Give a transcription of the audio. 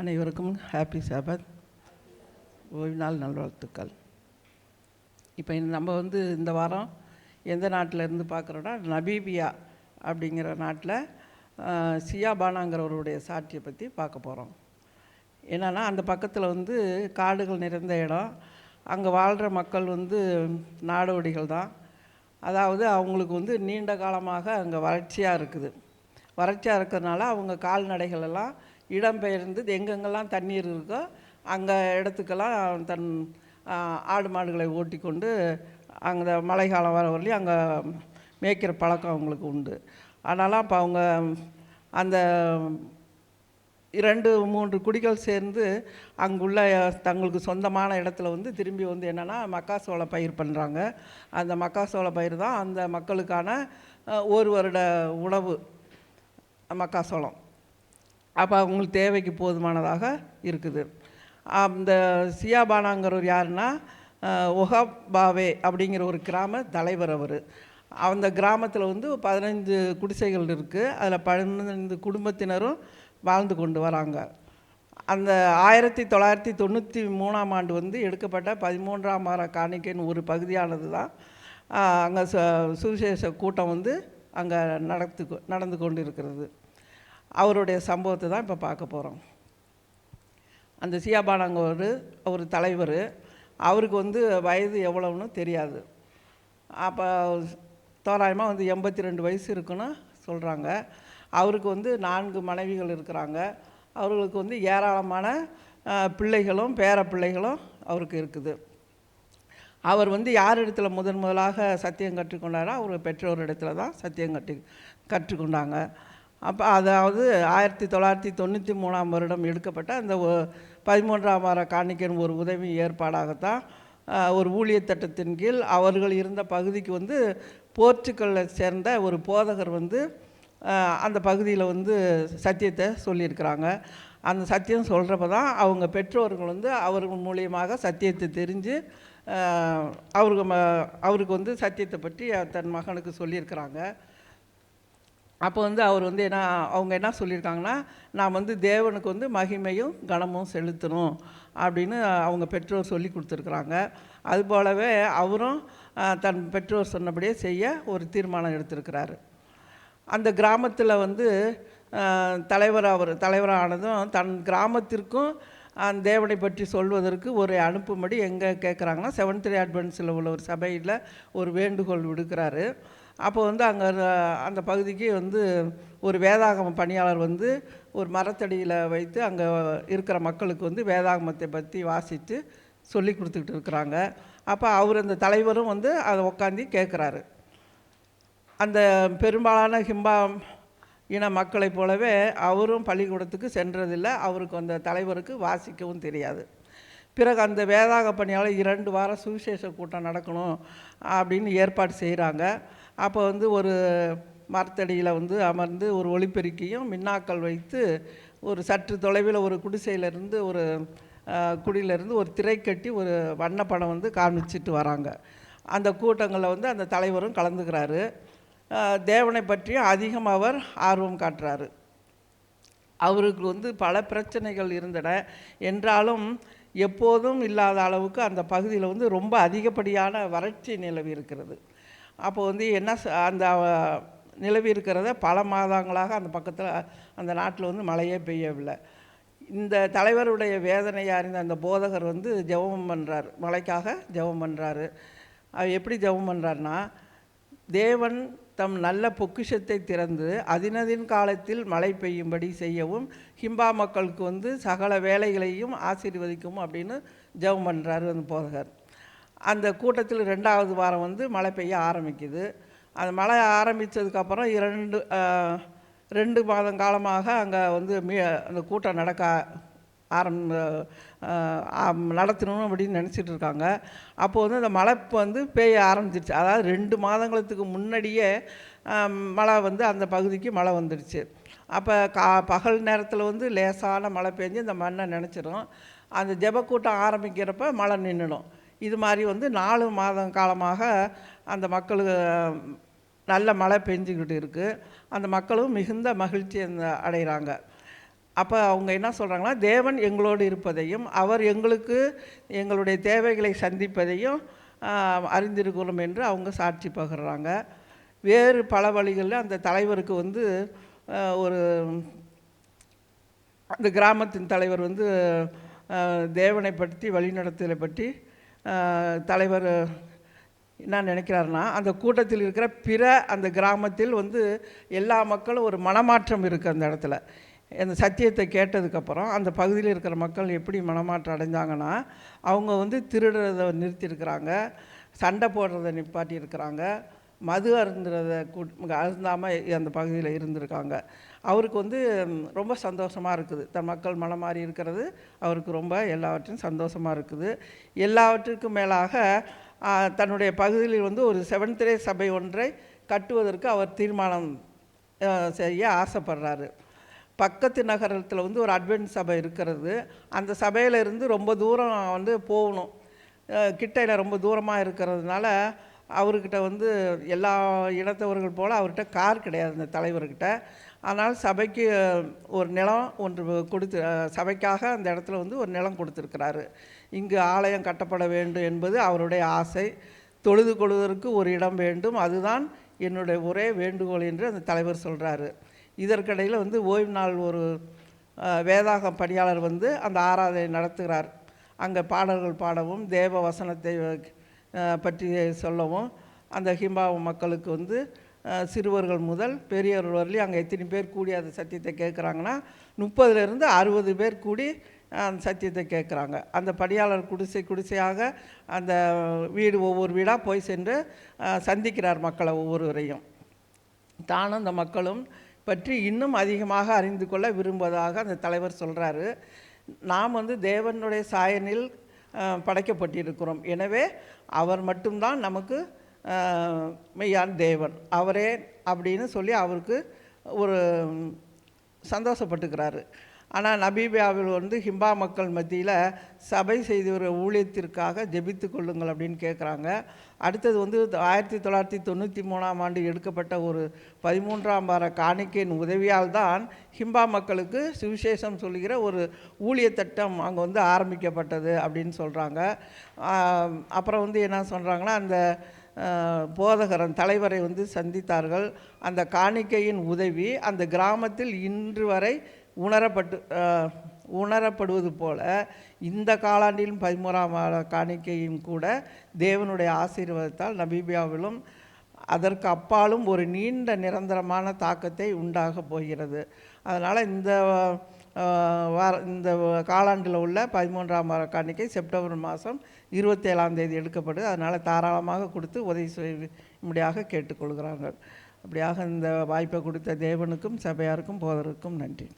அனைவருக்கும் ஹாப்பி சாபத் ஓய்வு நாள் நல்வாழ்த்துக்கள். இப்போ நம்ம வந்து இந்த வாரம் எந்த நாட்டில் இருந்து பார்க்குறோன்னா நபீபியா அப்படிங்கிற நாட்டில் சியா பானாங்கிறவருடைய சாட்சியை பற்றி பார்க்க போகிறோம் என்னென்னா அந்த பக்கத்தில் வந்து காடுகள் நிறைந்த இடம். அங்கே வாழ்கிற மக்கள் வந்து நாடோடிகள் தான். அதாவது அவங்களுக்கு வந்து நீண்ட காலமாக அங்கே வறட்சியாக இருக்குது. வறட்சியாக இருக்கிறதுனால அவங்க கால்நடைகள் எல்லாம் இடம்பெயர்ந்து எங்கெங்கெல்லாம் தண்ணீர் இருக்கோ அங்கே இடத்துக்கெல்லாம் தன் ஆடு மாடுகளை ஓட்டி கொண்டு அங்கே மழை காலம் வர வரலையும் அங்கே மேய்க்கிற பழக்கம் அவங்களுக்கு உண்டு. அதனால் அப்போ அவங்க அந்த இரண்டு மூன்று குடிகள் சேர்ந்து அங்குள்ள தங்களுக்கு சொந்தமான இடத்துல வந்து திரும்பி வந்து என்னென்னா மக்காசோள பயிர் பண்ணுறாங்க அந்த மக்காசோள பயிர் தான் அந்த மக்களுக்கான ஒரு வருட உணவு மக்காசோளம் அப்போ அவங்களுக்கு தேவைக்கு போதுமானதாக இருக்குது. அந்த சியாபானாங்கிறவர் யாருன்னா ஒஹாபாவே அப்படிங்கிற ஒரு கிராம தலைவர் அவர். அந்த கிராமத்தில் வந்து பதினைந்து குடிசைகள் இருக்குது அதில் பதினைந்து குடும்பத்தினரும் வாழ்ந்து கொண்டு வராங்க. அந்த ஆயிரத்தி தொள்ளாயிரத்தி தொண்ணூற்றி மூணாம் ஆண்டு வந்து எடுக்கப்பட்ட பதிமூன்றாம் வார காணிக்கையின் ஒரு பகுதியானது தான். அங்கே சுவிசேஷ கூட்டம் வந்து அங்கே நடத்து நடந்து கொண்டு இருக்கிறது அவருடைய சம்பவத்தை தான் இப்போ பார்க்க போகிறோம் அந்த சியாபானாங்க ஒரு ஒரு தலைவர் அவருக்கு வந்து வயது எவ்வளவுன்னு தெரியாது. அப்போ தோராயமாக வந்து எண்பத்தி ரெண்டு வயசு இருக்குன்னு சொல்கிறாங்க அவருக்கு வந்து நான்கு மனைவிகள் இருக்கிறாங்க. அவர்களுக்கு வந்து ஏராளமான பிள்ளைகளும் பேர பிள்ளைகளும் அவருக்கு இருக்குது. அவர் வந்து யார் இடத்துல முதன் முதலாக சத்தியம் கற்றுக்கொண்டாரோ அவர் பெற்றோர் இடத்துல தான் சத்தியம் கற்று கற்றுக்கொண்டாங்க. அப்போ அதாவது ஆயிரத்தி தொள்ளாயிரத்தி தொண்ணூற்றி மூணாம் வருடம் எடுக்கப்பட்ட அந்த பதிமூன்றாம் வார காணிக்கையின் ஒரு உதவி ஏற்பாடாகத்தான் ஒரு ஊழிய திட்டத்தின் கீழ் அவர்கள் இருந்த பகுதிக்கு வந்து போர்ச்சுக்கல்லை சேர்ந்த ஒரு போதகர் வந்து அந்த பகுதியில் வந்து சத்தியத்தை சொல்லியிருக்கிறாங்க. அந்த சத்தியம் சொல்கிறப்ப தான் அவங்க பெற்றோர்கள் வந்து அவர்கள் மூலியமாக சத்தியத்தை தெரிஞ்சு அவருக்கு ம அவருக்கு வந்து சத்தியத்தை பற்றி தன் மகனுக்கு சொல்லியிருக்கிறாங்க. அப்போ வந்து அவர் வந்து என்ன அவங்க என்ன சொல்லியிருக்காங்கன்னா நான் வந்து தேவனுக்கு வந்து மகிமையும் கனமும் செலுத்தணும் அப்படின்னு அவங்க பெற்றோர் சொல்லி கொடுத்துருக்குறாங்க. அது போலவே அவரும் தன் பெற்றோர் சொன்னபடியே செய்ய ஒரு தீர்மானம் எடுத்திருக்கிறாரு. அந்த கிராமத்தில் வந்து தலைவர் அவர் தலைவரானதும் தன் கிராமத்திற்கும் அந்த தேவனை பற்றி சொல்வதற்கு ஒரு அனுப்பும்படி எங்கே கேட்குறாங்கன்னா செவன்த் த்ரீ அட்வென்ஸில் உள்ள ஒரு சபையில் ஒரு வேண்டுகோள் விடுக்கிறாரு. அப்போ வந்து அங்கே அந்த பகுதிக்கு வந்து ஒரு வேதாகம பணியாளர் வந்து ஒரு மரத்தடியில் வைத்து அங்கே இருக்கிற மக்களுக்கு வந்து வேதாகமத்தை பற்றி வாசித்து சொல்லி கொடுத்துக்கிட்டு இருக்கிறாங்க. அப்போ அவர் அந்த தலைவரும் வந்து அதை உட்காந்து கேட்குறாரு அந்த பெரும்பாலான ஹிம்பா இன மக்களைப் போலவே அவரும் பள்ளிக்கூடத்துக்கு சென்றதில்லை. அவருக்கு அந்த தலைவருக்கு வாசிக்கவும் தெரியாது. பிறகு அந்த வேதாக பணியாளர் இரண்டு வாரம் சுவிசேஷ கூட்டம் நடக்கணும் அப்படின்னு ஏற்பாடு செய்கிறாங்க அப்போ வந்து ஒரு மரத்தடியில் வந்து அமர்ந்து ஒரு ஒளிப்பெருக்கியும் மின்னாக்கள் வைத்து ஒரு சற்று தொலைவில் ஒரு குடிசையிலேருந்து ஒரு குடியிலேருந்து ஒரு திரை கட்டி ஒரு வண்ணப்படம் வந்து காமிச்சிட்டு வராங்க. அந்த கூட்டங்களில் வந்து அந்த தலைவரும் கலந்துக்கிறாரு. தேவனை பற்றியும் அதிகம் அவர் ஆர்வம் காட்டுறாரு. அவருக்கு வந்து பல பிரச்சனைகள் இருந்தன. என்றாலும் எப்போதும் இல்லாத அளவுக்கு அந்த பகுதியில் வந்து ரொம்ப அதிகப்படியான வறட்சி நிலவி இருக்கிறது. அப்போ வந்து என்ன அந்த நிலவி இருக்கிறத பல மாதங்களாக அந்த பக்கத்தில் அந்த நாட்டில் வந்து மழையே பெய்யவில்லை. இந்த தலைவருடைய வேதனையை அறிந்த அந்த போதகர் வந்து ஜெபம் பண்ணுறார் மழைக்காக ஜெபம் பண்ணுறாரு அவர் எப்படி ஜெபம் பண்ணுறாருன்னா தேவன் தம் நல்ல பொக்கிஷத்தை திறந்து அதினதின் காலத்தில் மழை பெய்யும்படி செய்யவும் ஹிம்பா மக்களுக்கு வந்து சகல வேலைகளையும் ஆசீர்வதிக்கும் அப்படின்னு ஜெபம் பண்ணுறாரு அந்த போதகர். அந்த கூட்டத்தில் ரெண்டாவது வாரம் வந்து மழை பெய்ய ஆரம்பிக்குது. அந்த மழை ஆரம்பித்ததுக்கப்புறம் இரண்டு ரெண்டு மாதம் காலமாக அங்கே வந்து மீ அந்த கூட்டம் நடக்க ஆரம் நடத்தணும் அப்படின்னு நினச்சிட்டு இருக்காங்க. அப்போது வந்து அந்த மழை வந்து பெய்ய ஆரம்பிச்சிருச்சு. அதாவது ரெண்டு மாதங்களுக்கு முன்னாடியே மழை வந்து அந்த பகுதிக்கு மழை வந்துடுச்சு அப்போ கா பகல் நேரத்தில் வந்து லேசான மழை பெஞ்சு இந்த மண்ணை நினச்சிரும். அந்த ஜெபக்கூட்டம் ஆரம்பிக்கிறப்ப மழை நின்றுடும் இது மாதிரி வந்து நாலு மாதம் காலமாக அந்த மக்களுக்கு நல்ல மழை பெஞ்சுக்கிட்டு இருக்குது அந்த மக்களும் மிகுந்த மகிழ்ச்சி அடைகிறாங்க. அப்போ அவங்க என்ன சொல்கிறாங்கன்னா தேவன் எங்களோடு இருப்பதையும் அவர் எங்களுக்கு எங்களுடைய தேவைகளை சந்திப்பதையும் அறிந்திருக்கிறோம் என்று அவங்க சாட்சி பகிர்றாங்க. வேறு பல வழிகளில் அந்த தலைவருக்கு வந்து ஒரு அந்த கிராமத்தின் தலைவர் வந்து தேவனை பற்றி வழிநடத்தலை பற்றி தலைவர் என்ன நினைக்கிறாருன்னா அந்த கூட்டத்தில் இருக்கிற பிற அந்த கிராமத்தில் வந்து எல்லா மக்களும் ஒரு மனமாற்றம் இருக்குது அந்த இடத்துல. அந்த சத்தியத்தை கேட்டதுக்கப்புறம் அந்த பகுதியில் இருக்கிற மக்கள் எப்படி மனமாற்றம் அடைஞ்சாங்கன்னா அவங்க வந்து திருடுறதை நிறுத்தியிருக்கிறாங்க சண்டை போடுறதை நிப்பாட்டியிருக்கிறாங்க மது அருந்துறத அருந்தாமல் அந்த பகுதியில் இருந்திருக்காங்க. அவருக்கு வந்து ரொம்ப சந்தோஷமாக இருக்குது. தன் மக்கள் மனம் மாறி இருக்கிறது அவருக்கு ரொம்ப எல்லாவற்றையும் சந்தோஷமாக இருக்குது. எல்லாவற்றிற்கும் மேலாக தன்னுடைய பகுதியில் வந்து ஒரு செவன்த்ரே சபை ஒன்றை கட்டுவதற்கு அவர் தீர்மானம் செய்ய ஆசைப்படுறாரு. பக்கத்து நகரத்தில் வந்து ஒரு அட்வென்ட் சபை இருக்கிறது. அந்த சபையில் இருந்து ரொம்ப தூரம் வந்து போகணும். கிட்டையில் ரொம்ப தூரமாக இருக்கிறதுனால அவர்கிட்ட வந்து எல்லா இனத்தவர்கள் போல் அவர்கிட்ட கார் கிடையாது அந்த தலைவர்கிட்ட. அதனால் சபைக்கு ஒரு நிலம் ஒன்று கொடுத்து சபைக்காக அந்த இடத்துல வந்து ஒரு நிலம் கொடுத்துருக்கிறாரு. இங்கு ஆலயம் கட்டப்பட வேண்டும் என்பது அவருடைய ஆசை. தொழுது கொள்வதற்கு ஒரு இடம் வேண்டும். அதுதான் என்னுடைய ஒரே வேண்டுகோள் என்று அந்த தலைவர் சொல்கிறாரு இதற்கிடையில் வந்து ஓய்வு நாள் ஒரு வேதாக பணியாளர் வந்து அந்த ஆராதனை நடத்துகிறார். அங்கே பாடல்கள் பாடவும் தேவ வசனத்தை பற்றி சொல்லவும் அந்த ஹிம்பாவ மக்களுக்கு வந்து சிறுவர்கள் முதல் பெரியவர்கள் வரலையும் அங்கே எத்தனை பேர் கூடி அந்த சத்தியத்தை கேட்குறாங்கன்னா முப்பதுலேருந்து அறுபது பேர் கூடி அந்த சத்தியத்தை கேட்குறாங்க. அந்த பணியாளர் குடிசை குடிசையாக அந்த வீடு ஒவ்வொரு வீடாக போய் சென்று சந்திக்கிறார் மக்களை ஒவ்வொருவரையும். தானும் அந்த மக்களும் பற்றி இன்னும் அதிகமாக அறிந்து கொள்ள விரும்புவதாக அந்த தலைவர் சொல்கிறாரு நாம் வந்து தேவனுடைய சாயனில் படைக்கப்பட்டிருக்கிறோம். எனவே அவர் மட்டும்தான் நமக்கு மெய்யான் தேவன். அவரே அப்படின்னு சொல்லி அவருக்கு ஒரு சந்தோஷப்பட்டுக்கிறாரு. ஆனால் நபீபியாவில் வந்து ஹிம்பா மக்கள் மத்தியில் சபை செய்து வர ஊழியத்திற்காக ஜெபித்து கொள்ளுங்கள் அப்படின்னு கேட்குறாங்க அடுத்தது வந்து ஆயிரத்தி தொள்ளாயிரத்தி தொண்ணூற்றி மூணாம் ஆண்டு எடுக்கப்பட்ட ஒரு பதிமூன்றாம் வார காணிக்கையின் உதவியால் தான் ஹிம்பா மக்களுக்கு சுவிசேஷம் சொல்லுகிற ஒரு ஊழிய திட்டம் அங்கே வந்து ஆரம்பிக்கப்பட்டது அப்படின்னு சொல்கிறாங்க அப்புறம் வந்து என்ன சொல்கிறாங்கன்னா அந்த போதகரன் தலைவரை வந்து சந்தித்தார்கள். அந்த காணிக்கையின் உதவி அந்த கிராமத்தில் இன்று வரை உணரப்பட்டு உணரப்படுவது போல இந்த காலாண்டிலும் பதிமூறாம் காணிக்கையும் கூட தேவனுடைய ஆசீர்வாதத்தால் நபீபியாவிலும் அதற்கு அப்பாலும் ஒரு நீண்ட நிரந்தரமான தாக்கத்தை உண்டாக போகிறது. அதனால் இந்த வார இந்த காலாண்டில் உள்ள பதிமூன்றாம் வார காணிக்கை செப்டம்பர் மாதம் இருபத்தேழாம் தேதி எடுக்கப்படுது. அதனால் தாராளமாக கொடுத்து உதவி செய்யும்படியாக கேட்டுக்கொள்கிறார்கள். அப்படியாக இந்த வாய்ப்பை கொடுத்த தேவனுக்கும் சபையாருக்கும் போதருக்கும் நன்றி.